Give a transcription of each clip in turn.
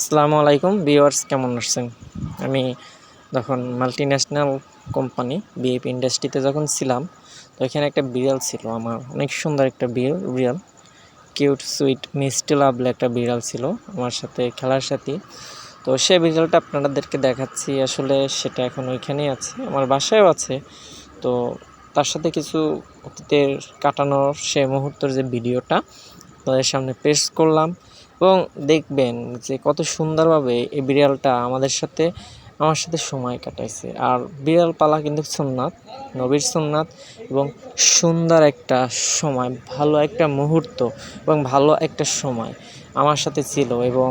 আসসালামু আলাইকুম, ভিউয়ার্স কেমন আছেন? আমি যখন মাল্টি ন্যাশনাল কোম্পানি বিএপি ইন্ডাস্ট্রিতে যখন ছিলাম, তো এখানে একটা বিড়াল ছিল আমার। অনেক সুন্দর একটা বিড়াল বিড়াল কিউট সুইট মিষ্টি লাভলে একটা বিড়াল ছিল আমার সাথে খেলার সাথী। তো সে বিড়ালটা আপনাদেরকে দেখাচ্ছি, আসলে সেটা এখন ওইখানেই আছে, আমার বাসায়ও আছে। তো তার সাথে কিছু অতীতের কাটানোর সে মুহূর্তের যে ভিডিওটা তাদের সামনে পেশ করলাম। এবং দেখবেন যে কত সুন্দরভাবে এই বিড়ালটা আমাদের সাথে, আমার সাথে সময় কাটাইছে। আর বিড়াল পালা কিন্তু সোমনাথ, নবীর সোমনাথ এবং সুন্দর একটা সময়, ভালো একটা মুহূর্ত এবং ভালো একটা সময় আমার সাথে ছিল এবং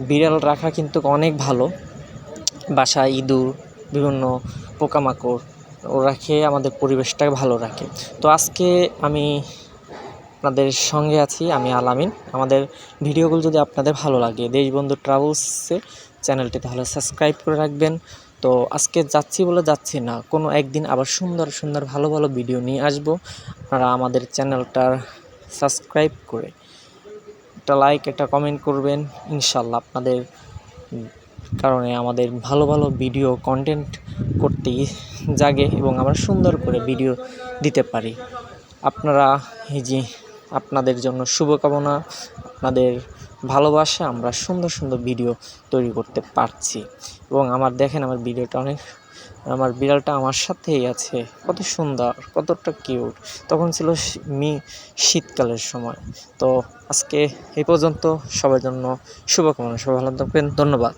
বিড়াল রাখা কিন্তু অনেক ভালো। বাসায় ইঁদুর, বিভিন্ন পোকামাকড়, ওরা খেয়ে আমাদের পরিবেশটাকে ভালো রাখে। তো আজকে আমি আপনাদের সঙ্গে আছি আমি আলামিন। আমাদের ভিডিওগুলো যদি আপনাদের ভালো লাগে, দেশবন্ধু ট্রাভেলসে চ্যানেলটি তাহলে সাবস্ক্রাইব করে রাখবেন। তো আজকে যাচ্ছি বলে যাচ্ছি না, কোনো একদিন আবার সুন্দর সুন্দর ভালো ভালো ভিডিও নিয়ে আসব। আপনারা আমাদের চ্যানেলটার সাবস্ক্রাইব করে একটা লাইক একটা কমেন্ট করবেন। ইনশাল্লাহ আপনাদের কারণে আমাদের ভালো ভালো ভিডিও কন্টেন্ট করতে জাগে এবং আমরা সুন্দর করে ভিডিও দিতে পারি। আপনারা এই যে আপনাদের জন্য শুভকামনা, আপনাদের ভালোবাসা, আমরা সুন্দর সুন্দর ভিডিও তৈরি করতে পারছি। এবং আমার, দেখেন আমার ভিডিওটা অনেক, আমার বিড়ালটা আমার সাথেই আছে। কত সুন্দর, কতটা কিউট। তখন ছিল মি, শীতকালের সময়। তো আজকে এই পর্যন্ত সবার জন্য শুভকামনা, সবাই ভালো থাকবেন, ধন্যবাদ।